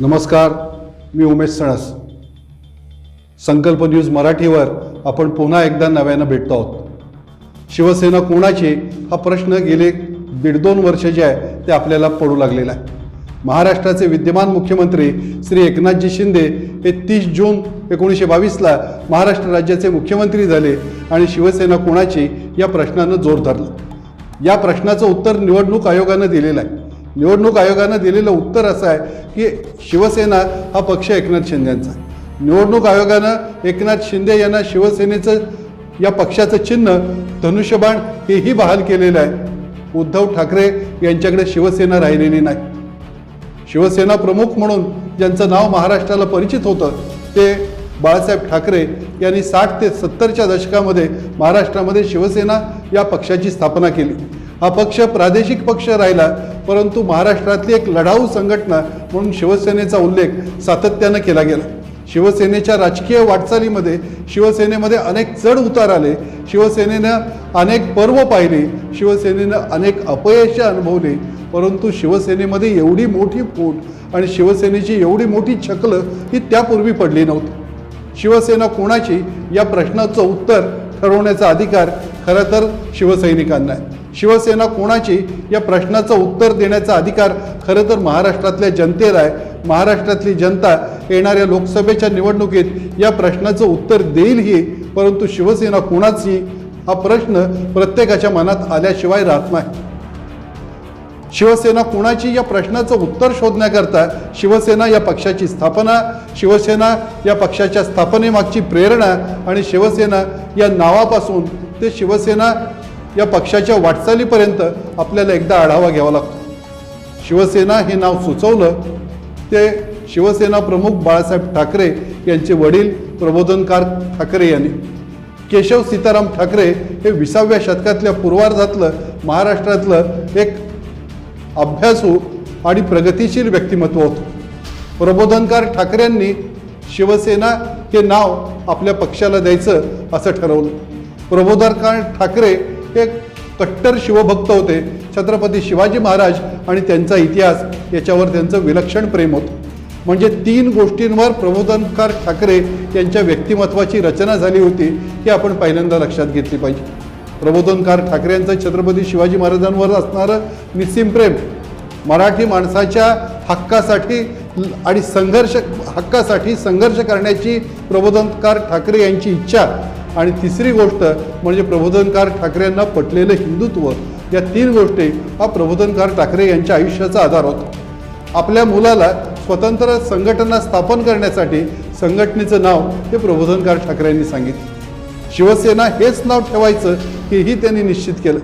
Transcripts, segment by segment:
नमस्कार मी उमेश सणस. संकल्प न्यूज मराठीवर आपण पुन्हा एकदा नव्यानं भेटतो आहोत. शिवसेना कोणाची? हा प्रश्न गेले दीड दोन वर्ष जे आहे ते आपल्याला पडू लागलेला आहे. महाराष्ट्राचे विद्यमान मुख्यमंत्री श्री एकनाथजी शिंदे हे तीस जून एकोणीसशे बावीसला महाराष्ट्र राज्याचे मुख्यमंत्री झाले आणि शिवसेना कोणाची या प्रश्नानं जोर धरला. या प्रश्नाचं उत्तर निवडणूक आयोगानं दिलेलं आहे. निवडणूक आयोगानं दिलेलं उत्तर असं आहे की शिवसेना हा पक्ष एकनाथ शिंदेंचा आहे. निवडणूक आयोगानं एकनाथ शिंदे यांना शिवसेनेचं या पक्षाचं चिन्ह धनुष्यबाण हेही बहाल केलेलं आहे. उद्धव ठाकरे यांच्याकडे शिवसेना राहिलेली नाही. शिवसेना प्रमुख म्हणून ज्यांचं नाव महाराष्ट्राला परिचित होतं ते बाळासाहेब ठाकरे यांनी साठ ते सत्तरच्या दशकामध्ये महाराष्ट्रामध्ये शिवसेना या पक्षाची स्थापना केली. हा पक्ष प्रादेशिक पक्ष राहिला परंतु महाराष्ट्रातली एक लढाऊ संघटना म्हणून शिवसेनेचा उल्लेख सातत्यानं केला गेला. शिवसेनेच्या राजकीय वाटचालीमध्ये शिवसेनेमध्ये अनेक चढ उतार आले. शिवसेनेनं अनेक पर्व पाहिले. शिवसेनेनं अनेक अपयश अनुभवले. परंतु शिवसेनेमध्ये एवढी मोठी फूट आणि शिवसेनेची एवढी मोठी छकलं ही त्यापूर्वी पडली नव्हती. शिवसेना कोणाची? या प्रश्नाचं उत्तर ठरवण्याचा अधिकार खरं तर शिवसैनिकांना आहे शिवसेना कोणाची? या प्रश्नाचं उत्तर देण्याचा अधिकार खरं तर महाराष्ट्रातल्या जनतेला आहे. महाराष्ट्रातली जनता येणाऱ्या लोकसभेच्या निवडणुकीत या प्रश्नाचं उत्तर देईलही परंतु शिवसेना कोणाची? हा प्रश्न प्रत्येकाच्या मनात आल्याशिवाय राहत नाही. शिवसेना कोणाची? या प्रश्नाचं उत्तर शोधण्याकरता शिवसेना या पक्षाची स्थापना शिवसेना या पक्षाच्या स्थापनेमागची प्रेरणा आणि शिवसेना या नावापासून ते शिवसेना या पक्षाच्या वाटचालीपर्यंत आपल्याला एकदा आढावा घ्यावा लागतो. शिवसेना हे नाव सुचवलं ते शिवसेना प्रमुख बाळासाहेब ठाकरे यांचे वडील प्रबोधनकार ठाकरे यांनी. केशव सीताराम ठाकरे हे विसाव्या शतकातल्या पूर्वार्धातलं महाराष्ट्रातलं एक अभ्यासू आणि प्रगतिशील व्यक्तिमत्व होतं. प्रबोधनकार ठाकरेंनी शिवसेना हे नाव आपल्या पक्षाला द्यायचं असं ठरवलं. प्रबोधनकार ठाकरे हे कट्टर शिवभक्त होते. छत्रपती शिवाजी महाराज आणि त्यांचा इतिहास याच्यावर त्यांचं विलक्षण प्रेम होतं. म्हणजे तीन गोष्टींवर प्रबोधनकार ठाकरे यांच्या व्यक्तिमत्वाची रचना झाली होती ही आपण पहिल्यांदा लक्षात घेतली पाहिजे. प्रबोधनकार ठाकरे यांचं छत्रपती शिवाजी महाराजांवर असणारं निस्सीम प्रेम मराठी माणसाच्या हक्कासाठी आणि संघर्ष हक्कासाठी संघर्ष करण्याची प्रबोधनकार ठाकरे यांची इच्छा आणि तिसरी गोष्ट म्हणजे प्रबोधनकार ठाकरेंना पटलेलं हिंदुत्व या तीन गोष्टी हा प्रबोधनकार ठाकरे यांच्या आयुष्याचा आधार होता. आपल्या मुलाला स्वतंत्र संघटना स्थापन करण्यासाठी संघटनेचं नाव हे प्रबोधनकार ठाकरेंनी सांगितलं. शिवसेना हेच नाव ठेवायचं हेही त्यांनी निश्चित केलं.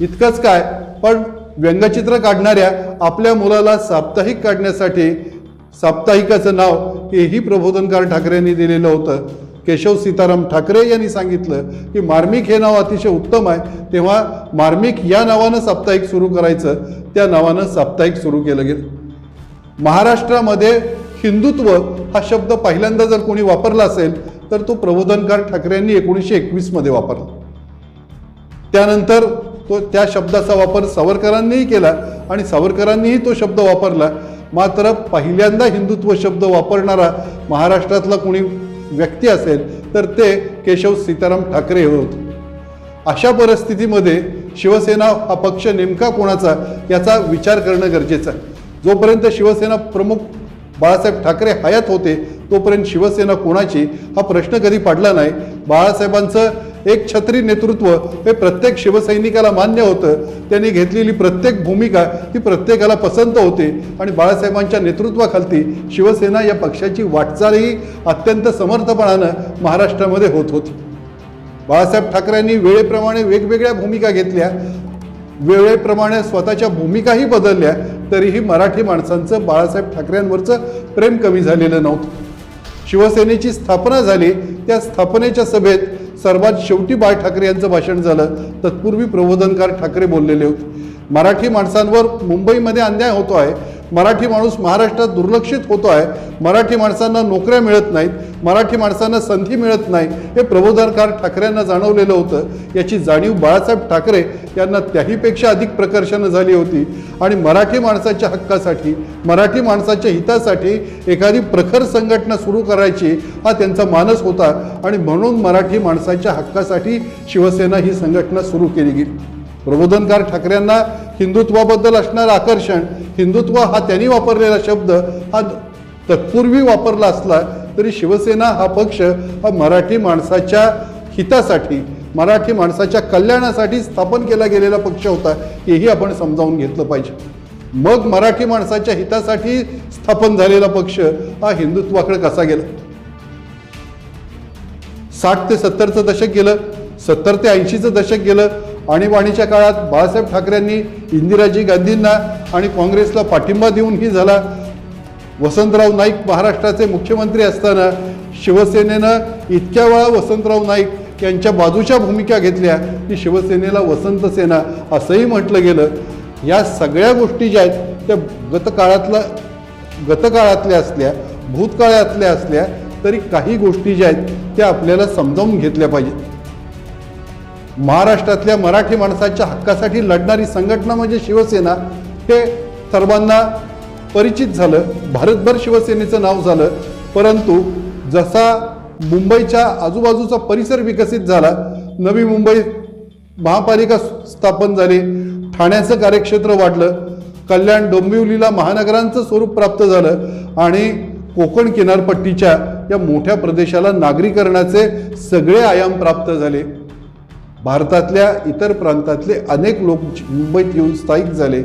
इतकंच काय पण व्यंगचित्र काढणाऱ्या आपल्या मुलाला साप्ताहिक काढण्यासाठी साप्ताहिकाचं नाव हेही प्रबोधनकार ठाकरेंनी दिलेलं होतं. केशव सीताराम ठाकरे यांनी सांगितलं की मार्मिक हे नाव अतिशय उत्तम आहे. तेव्हा मार्मिक या नावानं साप्ताहिक सुरू करायचं. त्या नावानं साप्ताहिक सुरू केलं गेलं. महाराष्ट्रामध्ये हिंदुत्व हा शब्द पहिल्यांदा जर कोणी वापरला असेल तर तो प्रबोधनकार ठाकरेंनी एकोणीसशे एकवीसमध्ये वापरला. त्यानंतर तो त्या शब्दाचा वापर सावरकरांनीही केला आणि सावरकरांनीही तो शब्द वापरला. मात्र पहिल्यांदा हिंदुत्व शब्द वापरणारा महाराष्ट्रातला कोणी व्यक्ती असेल तर ते केशव सीताराम ठाकरे होत. अशा परिस्थितीमध्ये शिवसेना हा पक्ष नेमका कोणाचा याचा विचार करणं गरजेचं आहे. जोपर्यंत शिवसेना प्रमुख बाळासाहेब ठाकरे हयात होते तोपर्यंत शिवसेना कोणाची हा प्रश्न कधी पडला नाही. बाळासाहेबांचं एक छत्री नेतृत्व हे प्रत्येक शिवसैनिकाला मान्य होतं. त्यांनी घेतलेली प्रत्येक भूमिका ही प्रत्येकाला पसंत होते. आणि बाळासाहेबांच्या नेतृत्वाखालती शिवसेना या पक्षाची वाटचालही अत्यंत समर्थपणानं महाराष्ट्रामध्ये होत होती. बाळासाहेब ठाकरेंनी वेळेप्रमाणे वेगवेगळ्या भूमिका घेतल्या. वेळेप्रमाणे स्वतःच्या भूमिकाही बदलल्या. तरीही मराठी माणसांचं बाळासाहेब ठाकरेंवरचं प्रेम कमी झालेलं नव्हतं. शिवसेनेची स्थापना झाली. त्या स्थापनेच्या सभेत सर्वात शेवटी बाळ ठाकरे यांचं भाषण झालं. तत्पूर्वी प्रबोधनकार ठाकरे बोललेले होते. मराठी माणसांवर मुंबईमध्ये अन्याय होतो आहे मराठी माणूस महाराष्ट्रात दुर्लक्षित होतो आहे मराठी माणसांना नोकऱ्या मिळत नाहीत. मराठी माणसांना संधी मिळत नाही. हे प्रबोधनकार ठाकरेंना जाणवलेलं होतं. याची जाणीव बाळासाहेब ठाकरे यांना त्याहीपेक्षा अधिक प्रकर्षानं झाली होती. आणि मराठी माणसाच्या हक्कासाठी मराठी माणसाच्या हितासाठी एखादी प्रखर संघटना सुरू करायची हा त्यांचा मानस होता. आणि म्हणून मराठी माणसाच्या हक्कासाठी शिवसेना ही संघटना सुरू केली गेली. प्रबोधनकार ठाकरेंना हिंदुत्वाबद्दल असणारं आकर्षण हिंदुत्व हा त्यांनी वापरलेला शब्द हा तत्पूर्वी वापरला असला तरी शिवसेना हा पक्ष हा मराठी माणसाच्या हितासाठी मराठी माणसाच्या कल्याणासाठी स्थापन केला गेलेला पक्ष होता हेही आपण समजावून घेतलं पाहिजे. मग मराठी माणसाच्या हितासाठी स्थापन झालेला पक्ष हा हिंदुत्वाकडे कसा गेला? साठ ते सत्तरचं दशक गेलं सत्तर ते ऐंशीचं दशक गेलं आणीबाणीच्या काळात बाळासाहेब ठाकरेंनी इंदिराजी गांधींना आणि काँग्रेसला पाठिंबा देऊनही झाला. वसंतराव नाईक महाराष्ट्राचे मुख्यमंत्री असताना शिवसेनेनं इतक्या वेळा वसंतराव नाईक यांच्या बाजूच्या भूमिका घेतल्या की शिवसेनेला वसंत सेना असंही म्हटलं गेलं. या सगळ्या गोष्टी ज्या आहेत त्या गतकाळातल्या गतकाळातल्या असल्या भूतकाळातल्या असल्या तरी काही गोष्टी ज्या आहेत त्या आपल्याला समजावून घेतल्या पाहिजेत. महाराष्ट्रातल्या मराठी माणसाच्या हक्कासाठी लढणारी संघटना म्हणजे शिवसेना हे सर्वांना परिचित झालं. भारतभर शिवसेनेचं नाव झालं. परंतु जसा मुंबईच्या आजूबाजूचा परिसर विकसित झाला नवी मुंबई महापालिका स्थापन झाली ठाण्याचं कार्यक्षेत्र वाढलं कल्याण डोंबिवलीला महानगरांचं स्वरूप प्राप्त झालं आणि कोकण किनारपट्टीच्या या मोठ्या प्रदेशाला नागरीकरणाचे सगळे आयाम प्राप्त झाले. भारतातल्या इतर प्रांतातले अनेक लोक मुंबईत येऊन स्थायिक झाले.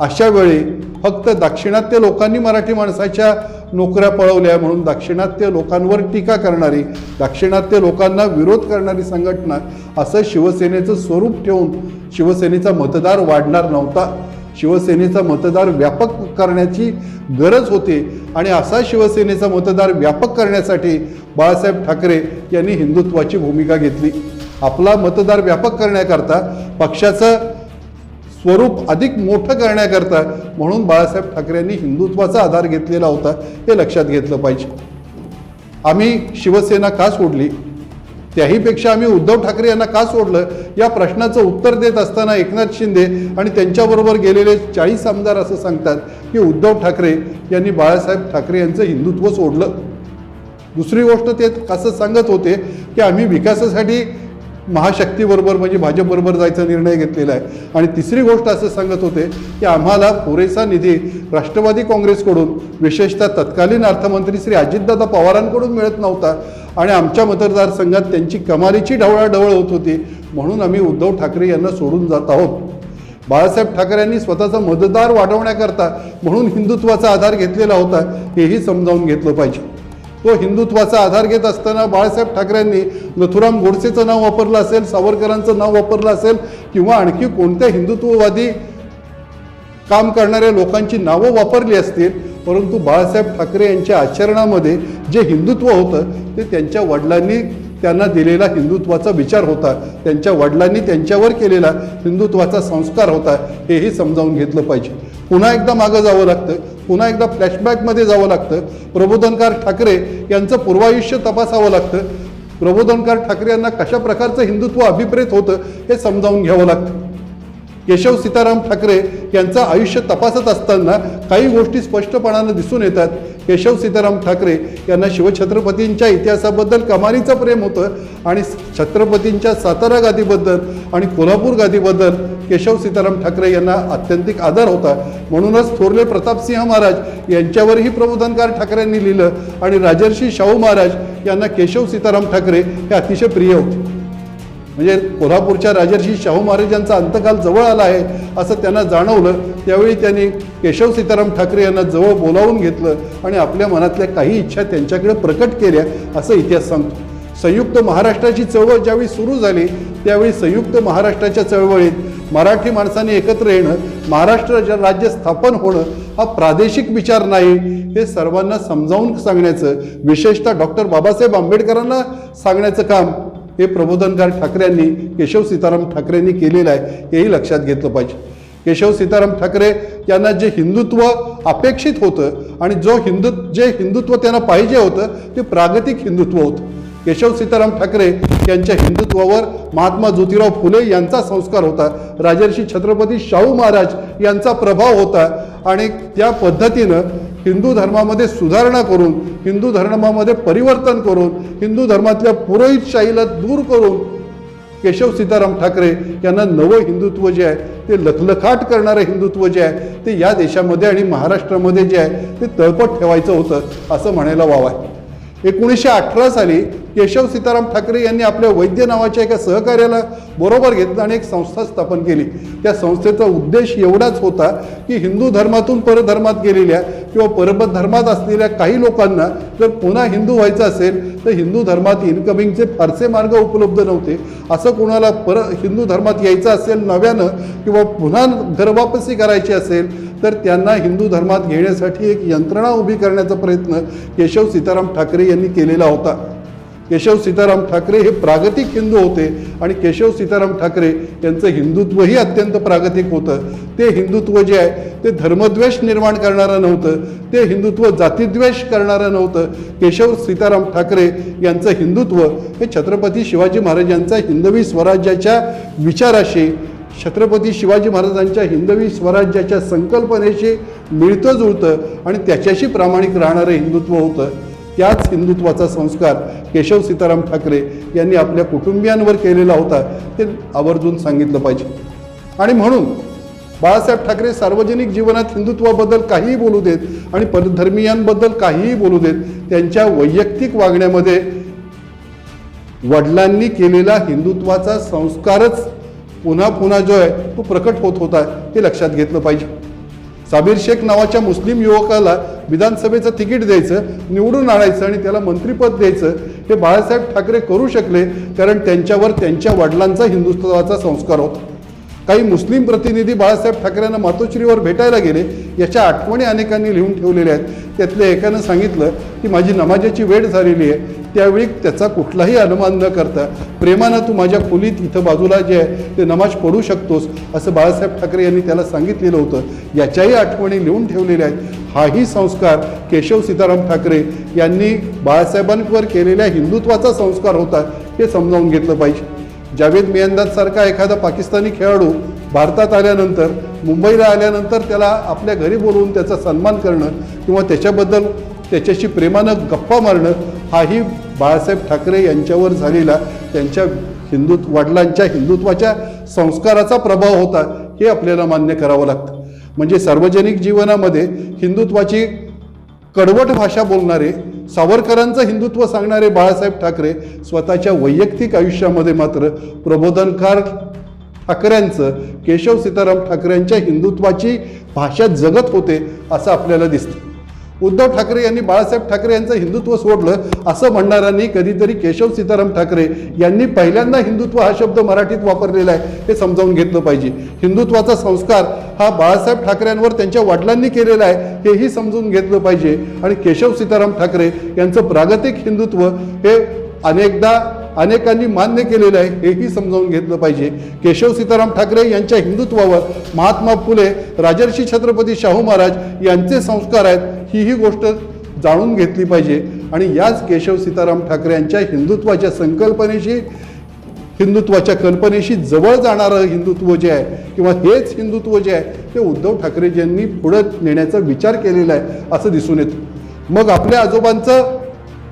अशा वेळी फक्त दाक्षिणात्य लोकांनी मराठी माणसाच्या नोकऱ्या पळवल्या म्हणून दाक्षिणात्य लोकांवर टीका करणारी दाक्षिणात्य लोकांना विरोध करणारी संघटना असं शिवसेनेचं स्वरूप ठेवून शिवसेनेचा मतदार वाढणार नव्हता. शिवसेनेचा मतदार व्यापक करण्याची गरज होती आणि असा शिवसेनेचा मतदार व्यापक करण्यासाठी बाळासाहेब ठाकरे यांनी हिंदुत्वाची भूमिका घेतली. आपला मतदार व्यापक करण्याकरता पक्षाचं स्वरूप अधिक मोठं करण्याकरता म्हणून बाळासाहेब ठाकरेंनी हिंदुत्वाचा आधार घेतलेला होता हे लक्षात घेतलं पाहिजे. आम्ही शिवसेना का सोडली? त्याहीपेक्षा आम्ही उद्धव ठाकरे यांना का सोडलं? या प्रश्नाचं उत्तर देत असताना एकनाथ शिंदे आणि त्यांच्याबरोबर गेलेले चाळीस आमदार असं सांगतात की उद्धव ठाकरे यांनी बाळासाहेब ठाकरे यांचं हिंदुत्व सोडलं. दुसरी गोष्ट ते असं सांगत होते की आम्ही विकासासाठी महाशक्तीबरोबर म्हणजे भाजपबरोबर जायचा निर्णय घेतलेला आहे. आणि तिसरी गोष्ट असं सांगत होते की आम्हाला पुरेसा निधी राष्ट्रवादी काँग्रेसकडून विशेषतः तत्कालीन अर्थमंत्री श्री अजितदादा पवारांकडून मिळत नव्हता. आणि आमच्या मतदारसंघात त्यांची कमालीची ढवळाढवळ होत होती. म्हणून आम्ही उद्धव ठाकरे यांना सोडून जात आहोत. बाळासाहेब ठाकरेंनी स्वतःचा मतदार वाढवण्याकरता म्हणून हिंदुत्वाचा आधार घेतलेला होता हेही समजावून घेतलं पाहिजे. तो हिंदुत्वाचा आधार घेत असताना बाळासाहेब ठाकरेंनी नथुराम गोडसेचं नाव वापरलं असेल सावरकरांचं नाव वापरलं असेल किंवा आणखी कोणत्या हिंदुत्ववादी काम करणाऱ्या लोकांची नावं वापरली असतील परंतु बाळासाहेब ठाकरे यांच्या आचरणामध्ये जे हिंदुत्व होतं ते त्यांच्या वडिलांनी त्यांना दिलेला हिंदुत्वाचा विचार होता. त्यांच्या वडिलांनी त्यांच्यावर केलेला हिंदुत्वाचा संस्कार होता. हेही समजावून घेतलं पाहिजे. पुन्हा एकदा मागं जावं लागतं. पुन्हा एकदा फ्लॅशबॅकमध्ये जावं लागतं. प्रबोधनकार ठाकरे यांचं पूर्वायुष्य तपासावं लागतं. प्रबोधनकार ठाकरे यांना कशा प्रकारचं हिंदुत्व अभिप्रेत होतं हे समजावून घ्यावं लागतं. केशव सीताराम ठाकरे यांचं आयुष्य तपासत असताना काही गोष्टी स्पष्टपणानं दिसून येतात. केशव सीताराम ठाकरे यांना शिवछत्रपतींच्या इतिहासाबद्दल कमालीचं प्रेम होतं आणि छत्रपतींच्या सातारा गादीबद्दल आणि कोल्हापूर गादीबद्दल केशव सीताराम ठाकरे यांना अत्यंतिक आदर होता. म्हणूनच थोरले प्रतापसिंह महाराज यांच्यावरही प्रबोधनकार ठाकरेंनी लिहिलं आणि राजर्षी शाहू महाराज यांना केशव सीताराम ठाकरे हे अतिशय प्रिय होते. म्हणजे कोल्हापूरच्या राजर्षी शाहू महाराजांचा अंतकाल जवळ आला आहे असं त्यांना जाणवलं. त्यावेळी त्यांनी केशव सीताराम ठाकरे यांना जवळ बोलावून घेतलं आणि आपल्या मनातल्या काही इच्छा त्यांच्याकडे प्रकट केल्या असं इतिहास सांगतो. संयुक्त महाराष्ट्राची चळवळ ज्यावेळी सुरू झाली त्यावेळी संयुक्त महाराष्ट्राच्या चळवळीत मराठी माणसाने एकत्र येणं महाराष्ट्र राज्य स्थापन होणं हा प्रादेशिक विचार नाही हे सर्वांना समजावून सांगण्याचं विशेषतः डॉक्टर बाबासाहेब आंबेडकरांना सांगण्याचं काम हे प्रबोधनकार ठाकरेंनी केशव सीताराम ठाकरेंनी केलेलं आहे हेही लक्षात घेतलं पाहिजे. केशव सीताराम ठाकरे यांना जे हिंदुत्व अपेक्षित होतं आणि जो हिंदु जे हिंदुत्व त्यांना पाहिजे होतं ते प्रागतिक हिंदुत्व होतं. केशव सीताराम ठाकरे यांच्या हिंदुत्वावर महात्मा ज्योतिराव फुले यांचा संस्कार होता. राजर्षी छत्रपती शाहू महाराज यांचा प्रभाव होता. आणि त्या पद्धतीनं हिंदू धर्मामध्ये सुधारणा करून हिंदू धर्मामध्ये परिवर्तन करून हिंदू धर्मातल्या पुरोहितशाहीला दूर करून केशव सीताराम ठाकरे यांना नवं हिंदुत्व जे आहे ते लखलखाट करणारं हिंदुत्व जे आहे ते या देशामध्ये आणि महाराष्ट्रामध्ये जे आहे ते तळपट ठेवायचं होतं असं म्हणायला वाव आहे. एकोणीसशे अठरा साली केशव सीताराम ठाकरे यांनी आपल्या वैद्य नावाच्या एका सहकार्याला बरोबर घेतलं आणि एक संस्था स्थापन केली. त्या संस्थेचा उद्देश एवढाच होता की हिंदू धर्मातून परधर्मात गेलेल्या किंवा परबत धर्मात असलेल्या काही लोकांना जर पुन्हा हिंदू व्हायचं असेल तर हिंदू धर्मात इन्कमिंगचे फारसे मार्ग उपलब्ध नव्हते. असं कोणाला पर हिंदू धर्मात यायचं असेल नव्यानं किंवा पुन्हा घरवापसी करायची असेल तर त्यांना हिंदू धर्मात घेण्यासाठी एक यंत्रणा उभी करण्याचा प्रयत्न केशव सीताराम ठाकरे यांनी केलेला होता. केशव सीताराम ठाकरे हे प्रागतिक हिंदू होते आणि केशव सीताराम ठाकरे यांचं हिंदुत्वही अत्यंत प्रागतिक होतं. ते हिंदुत्व जे आहे ते धर्मद्वेष निर्माण करणारं नव्हतं. ते हिंदुत्व जातीद्वेष करणारं नव्हतं. केशव सीताराम ठाकरे यांचं हिंदुत्व हे छत्रपती शिवाजी महाराजांचा हिंदवी स्वराज्याच्या विचाराशी छत्रपती शिवाजी महाराजांच्या हिंदवी स्वराज्याच्या संकल्पनेशी मिळतं जुळतं आणि त्याच्याशी प्रामाणिक राहणारं हिंदुत्व होतं. त्याच हिंदुत्वाचा संस्कार केशव सीताराम ठाकरे यांनी आपल्या कुटुंबियांवर केलेला होता ते आवर्जून सांगितलं पाहिजे. आणि म्हणून बाळासाहेब ठाकरे सार्वजनिक जीवनात हिंदुत्वाबद्दल काहीही बोलू देत आणि परधर्मियांबद्दल काहीही बोलू देत त्यांच्या वैयक्तिक वागण्यामध्ये वडिलांनी केलेला हिंदुत्वाचा संस्कारच पुन्हा पुन्हा जो आहे तो प्रकट होत होता ते लक्षात घेतलं पाहिजे. साबीर शेख नावाच्या मुस्लिम युवकाला विधानसभेचं तिकीट द्यायचं निवडून आणायचं आणि त्याला मंत्रिपद द्यायचं हे बाळासाहेब ठाकरे करू शकले कारण त्यांच्यावर त्यांच्या वडिलांचा हिंदुत्वाचा संस्कार होता. काही मुस्लिम प्रतिनिधी बाळासाहेब ठाकरेंना मातोश्रीवर भेटायला गेले याच्या आठवणी अनेकांनी लिहून ठेवलेल्या आहेत. त्यातल्या एकानं सांगितलं की माझी नमाजाची वेळ झालेली आहे. त्यावेळी त्याचा कुठलाही अनुमान न करता प्रेमानं तू माझ्या खोलीत इथं बाजूला जे आहे ते नमाज पडू शकतोस असं बाळासाहेब ठाकरे यांनी त्याला सांगितलेलं होतं. याच्याही आठवणी लिहून ठेवलेल्या आहेत. हाही संस्कार केशव सीताराम ठाकरे यांनी बाळासाहेबांवर केलेल्या हिंदुत्वाचा संस्कार होता हे समजावून घेतलं पाहिजे. जावेद मियांदादसारखा एखादा पाकिस्तानी खेळाडू भारतात आल्यानंतर मुंबईला आल्यानंतर त्याला आपल्या घरी बोलवून त्याचा सन्मान करणं किंवा त्याच्याबद्दल त्याच्याशी प्रेमानं गप्पा मारणं हाही बाळासाहेब ठाकरे यांच्यावर झालेला त्यांच्या हिंदुत्व वडिलांच्या हिंदुत्वाच्या संस्काराचा प्रभाव होता हे आपल्याला मान्य करावं लागतं. म्हणजे सार्वजनिक जीवनामध्ये हिंदुत्वाची कडवट भाषा बोलणारे सावरकरांचं हिंदुत्व सांगणारे बाळासाहेब ठाकरे स्वतःच्या वैयक्तिक आयुष्यामध्ये मात्र प्रबोधनकार ठाकऱ्यांचं केशव सीताराम ठाकरेंच्या हिंदुत्वाची भाषा जगत होते असं आपल्याला दिसतं. उद्धव ठाकरे यांनी बाळासाहेब ठाकरे यांचं हिंदुत्व सोडलं असं म्हणणाऱ्यांनी कधीतरी केशव सीताराम ठाकरे यांनी पहिल्यांदा हिंदुत्व हा शब्द मराठीत वापरलेला आहे हे समजावून घेतलं पाहिजे. हिंदुत्वाचा संस्कार हा बाळासाहेब ठाकरेंवर त्यांच्या वडिलांनी केलेला आहे हेही समजून घेतलं पाहिजे. आणि केशव सीताराम ठाकरे यांचं प्रागतिक हिंदुत्व हे अनेकदा अनेकांनी मान्य केलेलं आहे हेही समजावून घेतलं पाहिजे. केशव सीताराम ठाकरे यांच्या हिंदुत्वावर महात्मा फुले राजर्षी छत्रपती शाहू महाराज यांचे संस्कार आहेत ही ही गोष्ट जाणून घेतली पाहिजे. आणि याच केशव सीताराम ठाकरे यांच्या हिंदुत्वाच्या संकल्पनेशी हिंदुत्वाच्या कल्पनेशी जवळ जाणारं हिंदुत्व जे आहे किंवा हेच हिंदुत्व जे आहे ते उद्धव ठाकरे यांनी पुढं नेण्याचा विचार केलेला आहे असं दिसून येतं. मग आपल्या आजोबांचं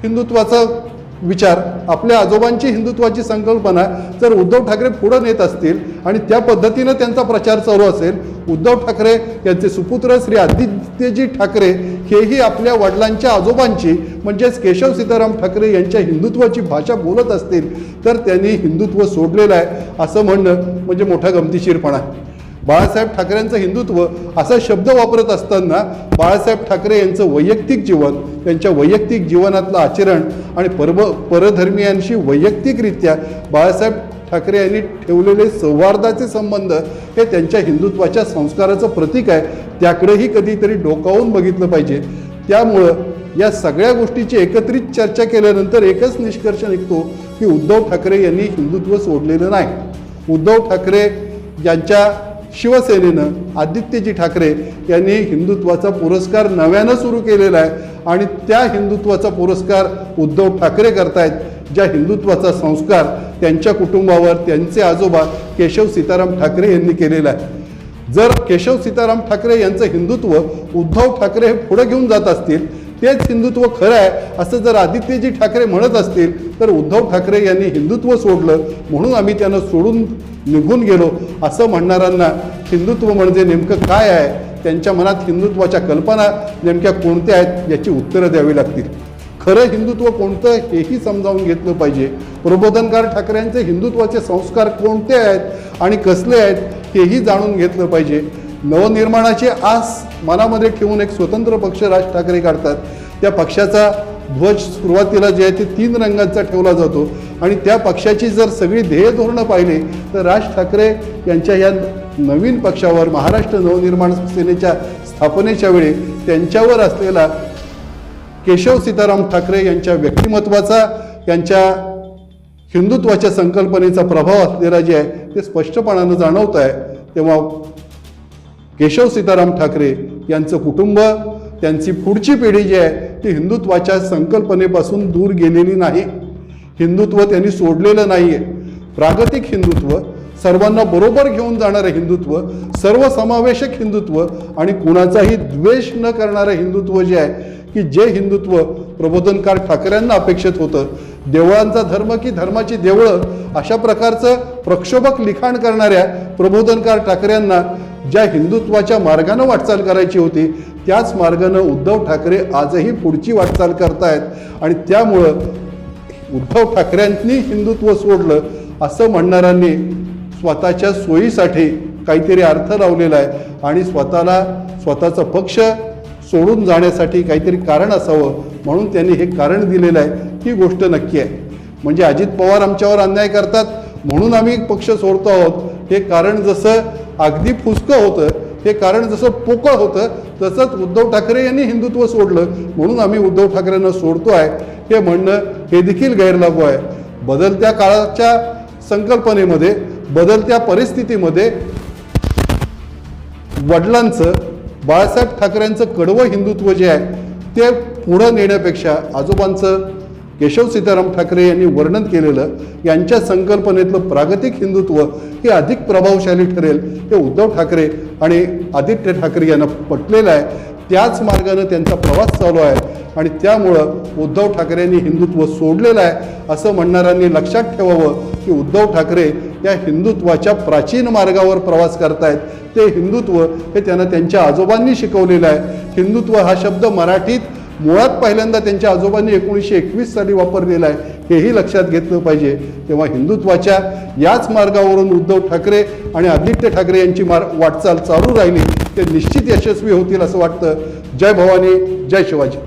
हिंदुत्वाचं विचार आपल्या आजोबांची हिंदुत्वाची संकल्पना जर उद्धव ठाकरे पुढं नेत असतील आणि त्या पद्धतीनं त्यांचा प्रचार चालू असेल उद्धव ठाकरे यांचे सुपुत्र श्री आदित्यजी ठाकरे हेही आपल्या वडिलांच्या आजोबांची म्हणजेच केशव सीताराम ठाकरे यांच्या हिंदुत्वाची भाषा बोलत असतील तर त्यांनी हिंदुत्व सोडलेलं आहे असं म्हणणं म्हणजे मोठा गमतीशीरपणा आहे. बाळासाहेब ठाकरेंचं हिंदुत्व असा शब्द वापरत असताना बाळासाहेब ठाकरे यांचं वैयक्तिक जीवन त्यांच्या वैयक्तिक जीवनातलं आचरण आणि परब परधर्मीयांशी वैयक्तिकरित्या बाळासाहेब ठाकरे यांनी ठेवलेले सौहार्दाचे संबंध हे त्यांच्या हिंदुत्वाच्या संस्काराचं प्रतीक आहे. त्याकडेही कधीतरी डोकावून बघितलं पाहिजे. त्यामुळं या सगळ्या गोष्टीची एकत्रित चर्चा केल्यानंतर एकच निष्कर्ष निघतो की उद्धव ठाकरे यांनी हिंदुत्व सोडलेलं नाही. उद्धव ठाकरे यांच्या शिवसेनेनं आदित्यजी ठाकरे यांनी हिंदुत्वाचा पुरस्कार नव्यानं सुरू केलेला आहे आणि त्या हिंदुत्वाचा पुरस्कार उद्धव ठाकरे करतायत ज्या हिंदुत्वाचा संस्कार त्यांच्या कुटुंबावर त्यांचे आजोबा केशव सीताराम ठाकरे यांनी केलेला आहे. जर केशव सीताराम ठाकरे यांचं हिंदुत्व उद्धव ठाकरे हे पुढे घेऊन जात असतील तेच हिंदुत्व खरं आहे असं जर आदित्यजी ठाकरे म्हणत असतील तर उद्धव ठाकरे यांनी हिंदुत्व सोडलं म्हणून आम्ही त्यांना सोडून निघून गेलो. असं म्हणणाऱ्यांना हिंदुत्व म्हणजे नेमकं काय आहे? त्यांच्या मनात हिंदुत्वाच्या कल्पना नेमक्या कोणत्या आहेत याची उत्तरं द्यावी लागतील. खरं हिंदुत्व कोणतं हेही समजावून घेतलं पाहिजे. प्रबोधनकार ठाकरेंचे हिंदुत्वाचे संस्कार कोणते आहेत आणि कसले आहेत हेही जाणून घेतलं पाहिजे. नवनिर्माणाची आस मनामध्ये ठेवून एक स्वतंत्र पक्ष राज ठाकरे काढतात. त्या पक्षाचा ध्वज सुरुवातीला जे आहे ते तीन रंगांचा ठेवला जातो. आणि त्या पक्षाची जर सगळी ध्येय धोरणं पाहिली तर राज ठाकरे यांच्या या नवीन पक्षावर महाराष्ट्र नवनिर्माण सेनेच्या स्थापनेच्या वेळी त्यांच्यावर असलेला केशव सीताराम ठाकरे यांच्या व्यक्तिमत्वाचा यांच्या हिंदुत्वाच्या संकल्पनेचा प्रभाव असलेला जे आहे ते स्पष्टपणानं जाणवत आहे तेव्हा केशव सीताराम ठाकरे यांचं कुटुंब त्यांची पुढची पिढी जी आहे ती हिंदुत्वाच्या संकल्पनेपासून दूर गेलेली नाही. हिंदुत्व त्यांनी सोडलेलं नाही आहे प्रागतिक हिंदुत्व सर्वांना बरोबर घेऊन जाणारं हिंदुत्व सर्वसमावेशक हिंदुत्व आणि कुणाचाही द्वेष न करणारं हिंदुत्व जे आहे की जे हिंदुत्व प्रबोधनकार ठाकरेंना अपेक्षित होतं. देवळांचा धर्म की धर्माची देवळं अशा प्रकारचं प्रक्षोभक लिखाण करणाऱ्या प्रबोधनकार ठाकरेंना ज्या हिंदुत्वाच्या मार्गानं वाटचाल करायची होती त्याच मार्गानं उद्धव ठाकरे आजही पुढची वाटचाल करतायत. आणि त्यामुळं उद्धव ठाकरेंनी हिंदुत्व सोडलं असं म्हणणाऱ्यांनी स्वतःच्या सोयीसाठी काहीतरी अर्थ लावलेला आहे. आणि स्वतःला स्वतःचा पक्ष सोडून जाण्यासाठी काहीतरी कारण असावं म्हणून त्यांनी हे कारण दिलेलं आहे. ही गोष्ट नक्की आहे. म्हणजे अजित पवार आमच्यावर अन्याय करतात म्हणून आम्ही पक्ष सोडतो आहोत. हे कारण जसं अगदी फुसकं होतं हे कारण जसं पोकळ होतं तसंच उद्धव ठाकरे यांनी हिंदुत्व सोडलं. म्हणून आम्ही उद्धव ठाकरेंना सोडतो आहे. हे म्हणणं हे देखील गैरलागू आहे. बदलत्या काळाच्या संकल्पनेमध्ये बदलत्या परिस्थितीमध्ये वडिलांचं बाळासाहेब ठाकरेंचं कडवं हिंदुत्व जे आहे ते पुढं नेण्यापेक्षा आजोबांचं केशव सीताराम ठाकरे यांनी वर्णन केलेलं यांच्या संकल्पनेतलं प्रागतिक हिंदुत्व हे अधिक प्रभावशाली ठरेल हे उद्धव ठाकरे आणि आदित्य ठाकरे यांना पटलेलं आहे. त्याच मार्गानं त्यांचा प्रवास चालू आहे आणि त्यामुळं उद्धव ठाकरेंनी हिंदुत्व सोडलेलं आहे असं म्हणणाऱ्यांनी लक्षात ठेवावं की उद्धव ठाकरे या हिंदुत्वाच्या प्राचीन मार्गावर प्रवास करतायत. ते हिंदुत्व हे त्यांना त्यांच्या आजोबांनी शिकवलेलं आहे. हिंदुत्व हा शब्द मराठीत मुळात पहिल्यांदा त्यांच्या आजोबांनी एकोणीसशे एकवीस साली वापरलेला आहे हेही लक्षात घेतलं पाहिजे. तेव्हा हिंदुत्वाच्या याच मार्गावरून उद्धव ठाकरे आणि आदित्य ठाकरे यांची मार वाटचाल चालू राहिली ते निश्चित यशस्वी होतील असं वाटतं. जय भवानी जय शिवाजी.